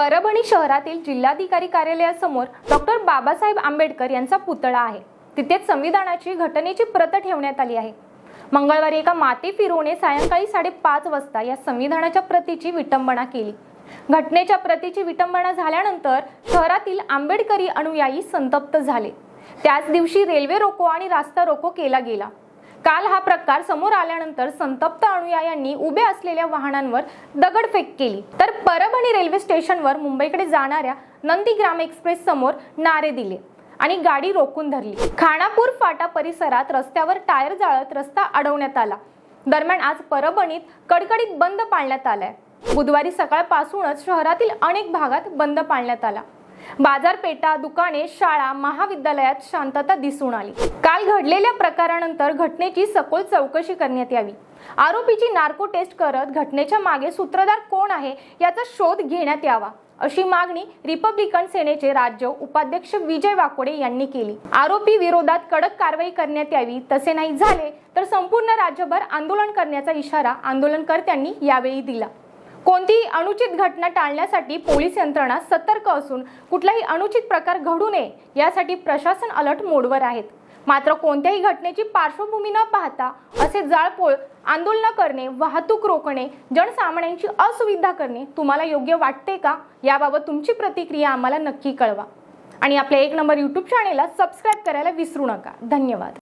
परभणी शहरातील जिल्हाधिकारी कार्यालयासमोर डॉक्टर बाबासाहेब आंबेडकर यांचा पुतळा आहे. तिथे संविधानाची घटनेची प्रत ठेवण्यात आली आहे. मंगळवारी एका माती फिरवणे सायंकाळी साडेपाच वाजता या संविधानाच्या प्रतीची विटंबना केली. घटनेच्या प्रतीची विटंबना झाल्यानंतर शहरातील आंबेडकरी अनुयायी संतप्त झाले. त्याच दिवशी रेल्वे रोको आणि रास्ता रोको केला गेला. काल हा प्रकार समोर आल्यानंतर संतप्त अनुयायांनी उभे असलेल्या वाहनांवर दगडफेक केली. तर परभणी रेल्वे स्टेशनवर मुंबईकडे जाणाऱ्या नंदीग्राम एक्सप्रेस समोर नारे दिले आणि गाडी रोखून धरली. खानापूर फाटा परिसरात रस्त्यावर टायर जाळत रस्ता अडवण्यात आला. दरम्यान आज परभणीत कडकडीत बंद पाळण्यात आलाय. बुधवारी सकाळपासूनच शहरातील अनेक भागात बंद पाळण्यात आला. बाजारपेठा दुकाने शाळा महाविद्यालयात शांतता दिसून आली. काल घडलेल्या प्रकारानंतर घटनेची सखोल चौकशी करण्यात यावी. आरोपीची नार्को टेस्ट करत घटनेच्या मागे सूत्रधार कोण आहे याचा शोध घेण्यात यावा अशी मागणी रिपब्लिकन सेनेचे राज्य उपाध्यक्ष विजय वाकोडे यांनी केली. आरोपी विरोधात कडक कारवाई करण्यात यावी तसे नाही झाले तर संपूर्ण राज्यभर आंदोलन करण्याचा इशारा आंदोलनकर्त्यांनी यावेळी दिला. कोणतीही अनुचित घटना टाळण्यासाठी पोलीस यंत्रणा सतर्क असून कुठलाही अनुचित प्रकार घडू नये यासाठी प्रशासन अलर्ट मोडवर आहेत. मात्र कोणत्याही घटनेची पार्श्वभूमी न पाहता असे जाळपोळ आंदोलन करणे वाहतूक रोखणे जनसामान्यांची असुविधा करणे तुम्हाला योग्य वाटते का? याबाबत तुमची प्रतिक्रिया आम्हाला नक्की कळवा. आणि आपल्या एक नंबर यूट्यूब चॅनेलला सबस्क्राईब करायला विसरू नका. धन्यवाद.